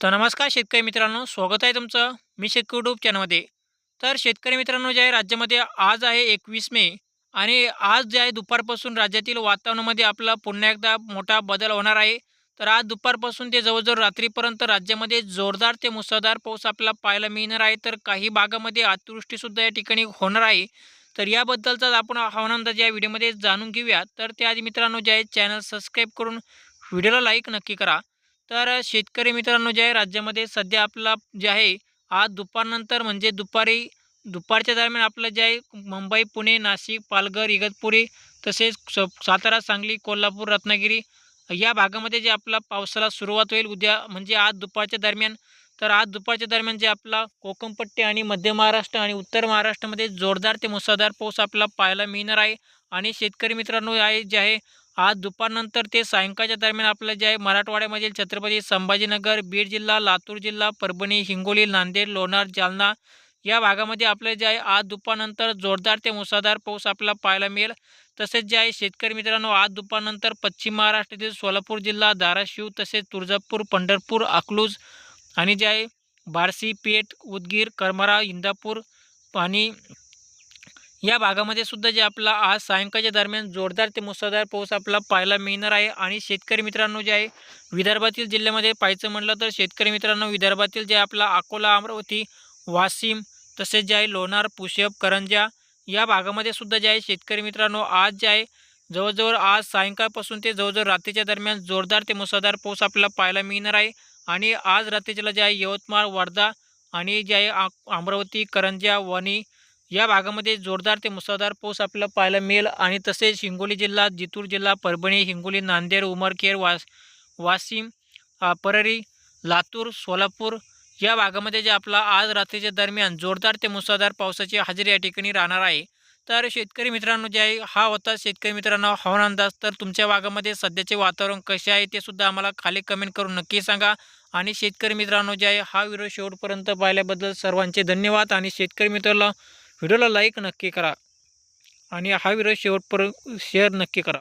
तर नमस्कार शेतकरी मित्रांनो स्वागत आहे तुमचं मी शेतकरी यूट्यूब चॅनलमध्ये तर शेतकरी मित्रांनो जे आहे राज्यामध्ये आज आहे एकवीस मे आणि आज जे आहे दुपारपासून राज्यातील वातावरणामध्ये आपला पुन्हा एकदा मोठा बदल होणार आहे. तर आज दुपारपासून ते जवळजवळ रात्रीपर्यंत राज्यामध्ये जोरदार ते मुसळधार पाऊस आपल्याला पाहायला मिळणार आहे. तर काही भागामध्ये अतिवृष्टीसुद्धा या ठिकाणी होणार आहे. तर याबद्दलचाच आपण हवामान या व्हिडिओमध्ये जाणून घेऊया. तर त्याआधी मित्रांनो जे आहे चॅनल सबस्क्राईब करून व्हिडिओला लाईक नक्की करा. तर शेतकरी मित्रांनो जे आहे राज्यामध्ये सध्या आपला जे आहे आज दुपारनंतर म्हणजे दुपारी दुपारच्या दरम्यान आपलं जे आहे मुंबई पुणे नाशिक पालघर इगतपुरी तसेच स सातारा सांगली कोल्हापूर रत्नागिरी या भागामध्ये जे आपला पावसाला सुरुवात होईल उद्या म्हणजे आज दुपारच्या दरम्यान. तर आज दुपारच्या दरम्यान जे आपला कोकणपट्टी आणि मध्य महाराष्ट्र आणि उत्तर महाराष्ट्रामध्ये जोरदार ते मुसळधार पाऊस आपला पाहायला मिळणार आहे. आणि शेतकरी मित्रांनो आहे जे आहे आज दुपारनंतर ते सायंकाळच्या दरम्यान आपलं जे आहे मराठवाड्यामधील छत्रपती संभाजीनगर बीड जिल्हा लातूर जिल्हा परभणी हिंगोली नांदेड लोणार जालना या भागामध्ये आपलं जे आहे आज दुपारनंतर जोरदार ते मुसळधार पाऊस आपल्याला पाहायला मिळेल. तसेच जे आहे शेतकरी मित्रांनो आज दुपारनंतर पश्चिम महाराष्ट्रातील सोलापूर जिल्हा धाराशिव तसेच तुळजापूर पंढरपूर अकलूज आणि जे आहे बारसी पेठ उदगीर करमारा इंदापूर आणि या भागामध्ये सुद्धा जे आपला आज सायंकाळच्या दरम्यान जोरदार ते मुसळधार पाऊस आपला पाहायला मिळणार आहे आणि शेतकरी मित्रांनो जे आहे विदर्भातील जिल्ह्यामध्ये पाहायचं म्हटलं तर शेतकरी मित्रांनो विदर्भातील जे आपला अकोला अमरावती वाशिम तसेच जे आहे लोणार पुषप करंजा या भागामध्ये सुद्धा जे आहे शेतकरी मित्रांनो आज जे आहे जवळजवळ आज सायंकाळपासून ते जवळजवळ रात्रीच्या दरम्यान जोरदार ते मुसळधार पाऊस आपल्याला पाहायला मिळणार आहे. आणि आज रात्रीच्याला जे आहे यवतमाळ वर्धा आणि जे आहे आ अमरावती करंजा वणी या भागामध्ये जोरदार ते मुसळधार पाऊस आपल्याला पाहायला मिळेल आणि तसेच हिंगोली जिल्हा जितूर जिल्हा परभणी हिंगोली नांदेड उमरखेड वास वाशिम परळी लातूर सोलापूर या भागामध्ये जे आपला आज रात्रीच्या दरम्यान जोरदार ते मुसळधार पावसाची हजेरी या ठिकाणी राहणार आहे. तर शेतकरी मित्रांनो जे आहे हा होता शेतकरी मित्रांनो हवामान अंदाज. तर तुमच्या भागामध्ये सध्याचे वातावरण कसे आहे ते सुद्धा आम्हाला खाली कमेंट करून नक्की सांगा. आणि शेतकरी मित्रांनो जे आहे हा व्हिडिओ शेवटपर्यंत पाहिल्याबद्दल सर्वांचे धन्यवाद. आणि शेतकरी मित्राला व्हिडिओला लाईक नक्की करा आणि हा व्हिडिओ शेवटपर्यंत शेअर नक्की करा.